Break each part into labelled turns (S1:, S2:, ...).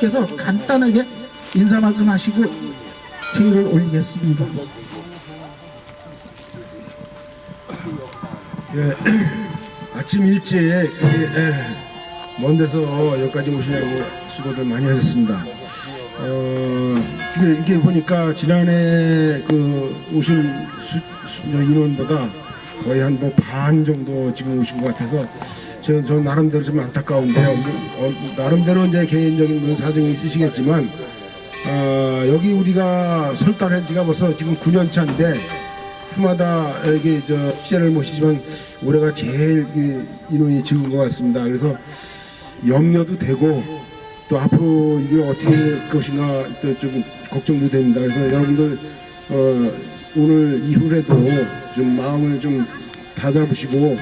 S1: 시장님께서 간단하게 인사 말씀하시고 제의를 올리겠습니다.
S2: 예, 아침 일찍 예, 예, 먼 데서 여기까지 오시려고 수고들 많이 하셨습니다. 어, 이게 보니까 지난해 그 오신 수, 수- 인원보다 거의 한 뭐 반 정도 지금 오신 것 같아서 저, 저 나름대로 좀 안타까운데요. 어, 나름대로 이제 개인적인 사정이 있으시겠지만 어, 여기 우리가 설달한 지가 벌써 지금 9년 차인데 해마다 이게 저 시제를 모시지만 올해가 제일 이 인원이 적은 것 같습니다. 그래서 염려도 되고 또 앞으로 이게 어떻게 될 것인가 또좀 걱정도 됩니다. 그래서 여러분들 어, 오늘 이후에도 좀 마음을 좀 다잡으시고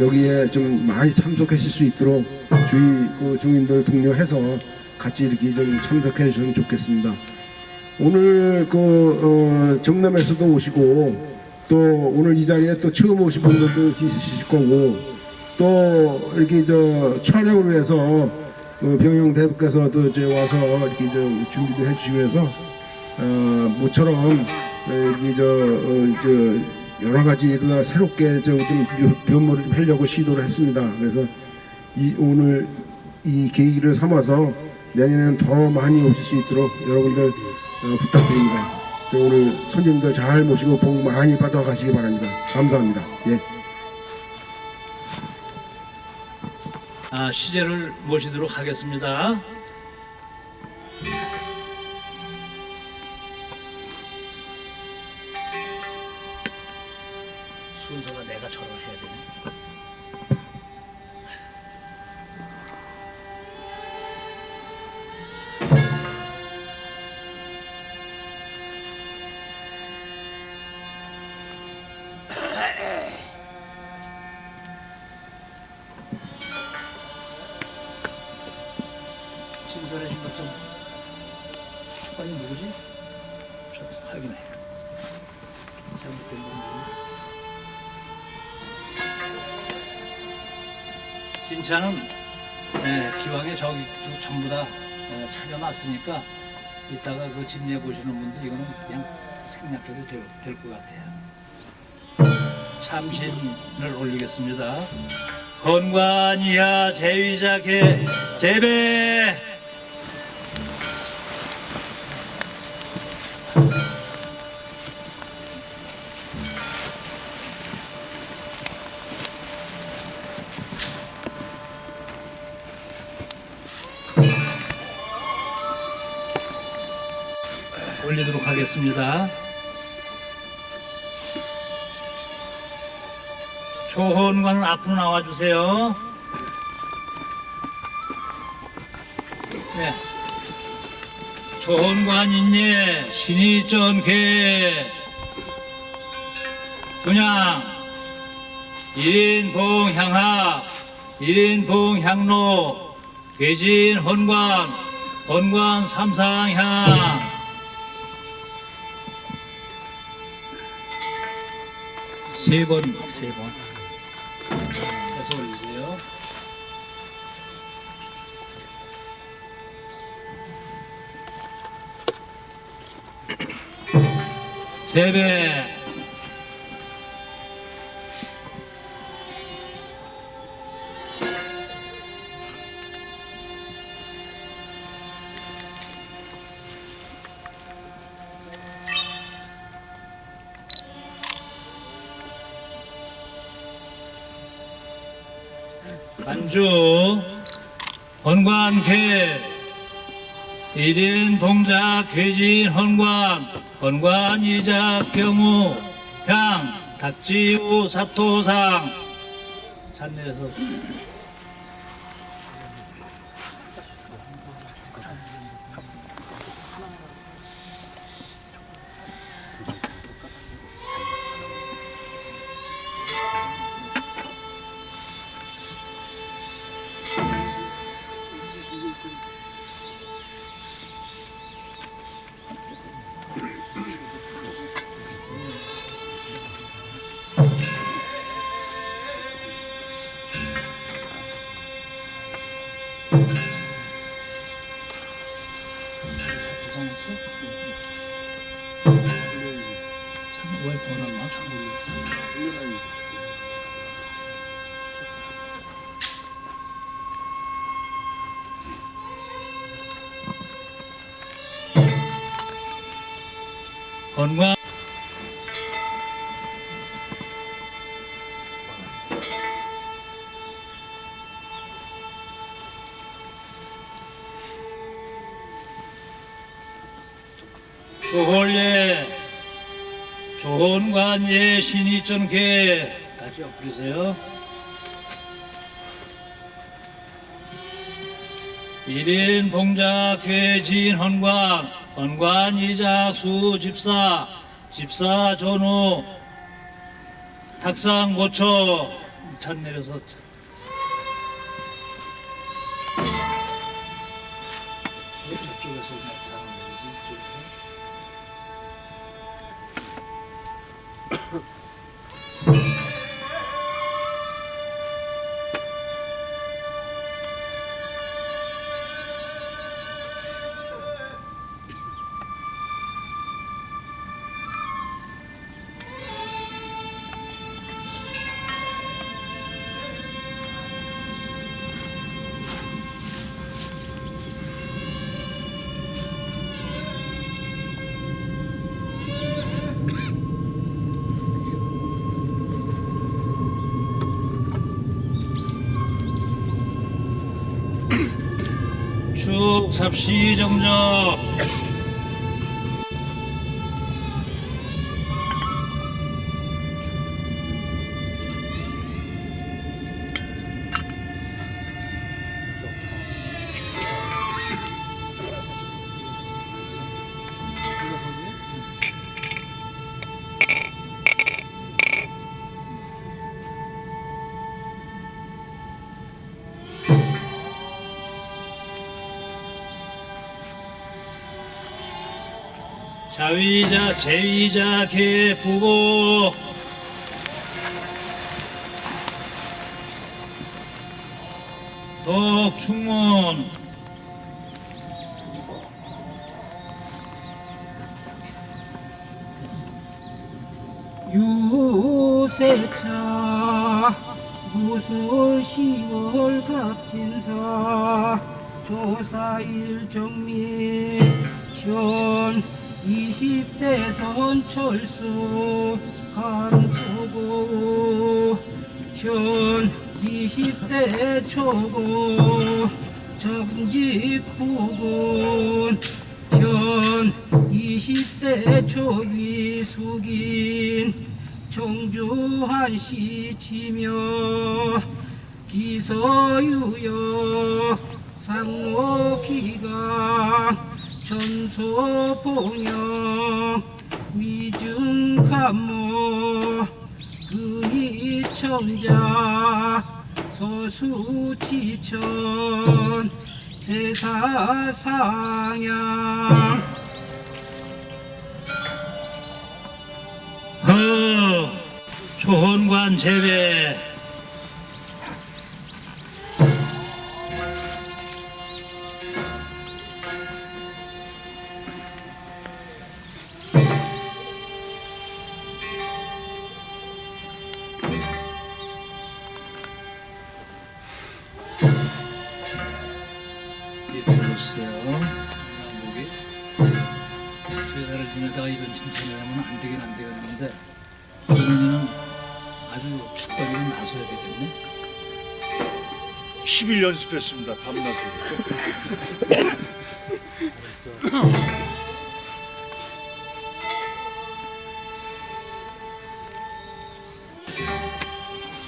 S2: 여기에 좀 많이 참석하실 수 있도록 주위 그 주민들 독려해서 같이 이렇게 좀 참석해 주시면 좋겠습니다. 오늘 그 어, 정남에서도 오시고 또 오늘 이 자리에 또 처음 오신 분들도 있으실 거고 또 이렇게 저 촬영을 위해서 그 병영 대표께서도 이제 와서 이렇게 저 준비도 해주시기 위해서 어, 모처럼 여기 저, 어, 저 여러 가지 또 새롭게 좀, 좀 변모를 좀 하려고 시도를 했습니다. 그래서 이 오늘 이 계기를 삼아서 내년에는 더 많이 오실 수 있도록 여러분들 어, 부탁드립니다. 저 오늘 손님들 잘 모시고 복 많이 받아 가시기 바랍니다. 감사합니다. 예.
S3: 아, 시제를 모시도록 하겠습니다. 진설하신 것좀 축관이 누구지? 저 확인해. 잘못된 건 뭐니? 진짜는 네, 기왕에 저기 또 전부 다 네, 차려놨으니까 이따가 그 집례 보시는 분들 이거는 그냥 생략해도 될 것 같아요. 참신을 올리겠습니다. 건관이야 제위자께 제배 올리도록 하겠습니다. 초혼관은 앞으로 나와주세요. 네. 초혼관인예 신이 전개 그냥 일인봉향합 일인봉향로 괴진 헌관 헌관 삼상향 세 번, 세 번. 해서 올리세요. 세배. 안주. 헌관계 일인 동작 괴진 헌관. 헌관 이작 경우. 향. 닥지우 사토상. 잔내에서 건강. 조홀예 좋은 관예 신이 전개. 다시 엎으세요. 일인 봉작 괴진 헌광 헌관 이작 수 집사 집사 전후 탁상 고초 찬 내려서 왜 저쪽에서 나타나는 거지? 이쪽에서 삽시 정적 자위자 제위자 개 부고. 독 충문.
S4: 유세차 무술 10월 갑진사. 조사일 정민 현 20대 선철수 간수고 현 20대 초고 정직부군 현 20대 초위 숙인 청주한시 지며 기서유여 상로기강 전소봉영 위중감모 근이청자 서수지천 세사상양
S3: 허 조혼관 재배 축구를 나서야 되겠네.
S5: 10일 연습했습니다. 밤낮으로.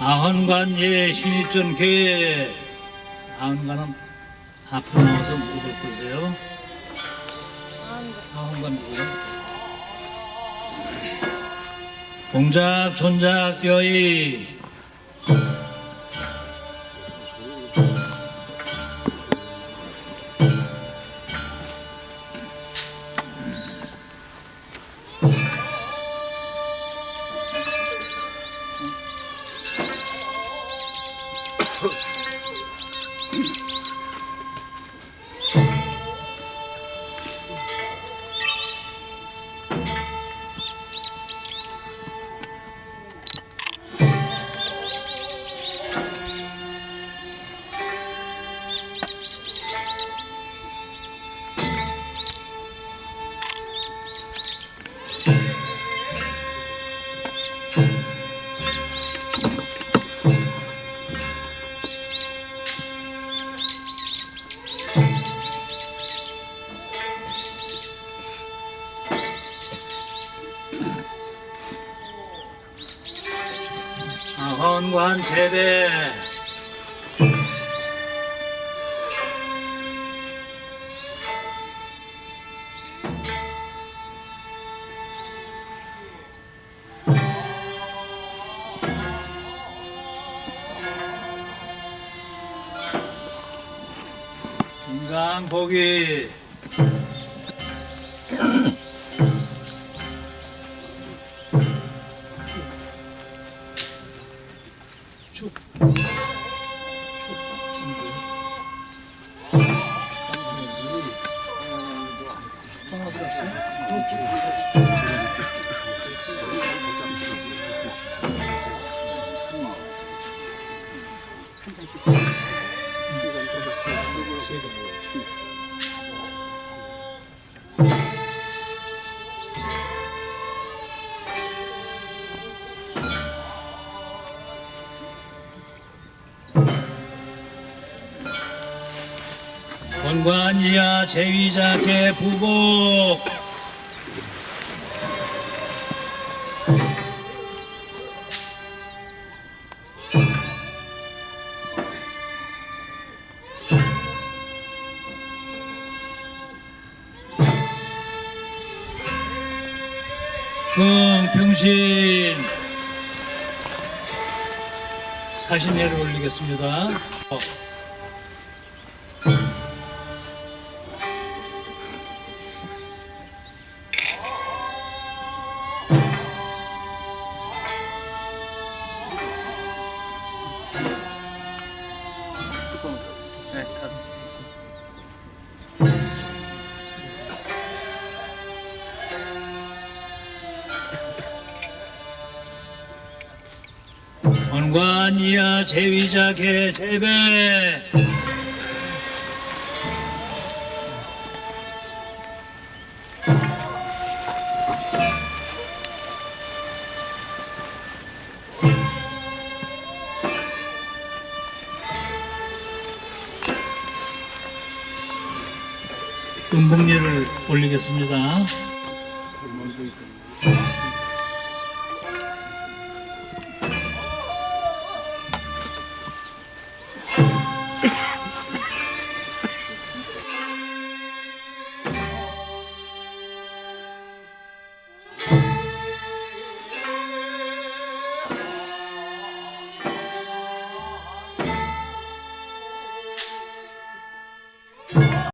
S3: 아흔관 예 신입전 개 아흔관은 앞으로 나와서 묻을 거세요. 아흔관 누구요? 동작 존작 여의 헌관 제대. 인간 보기 제위자 개부복 긍평신 사신회를 올리겠습니다. 원관이야 제위자 개 재배 음복례를 올리겠습니다.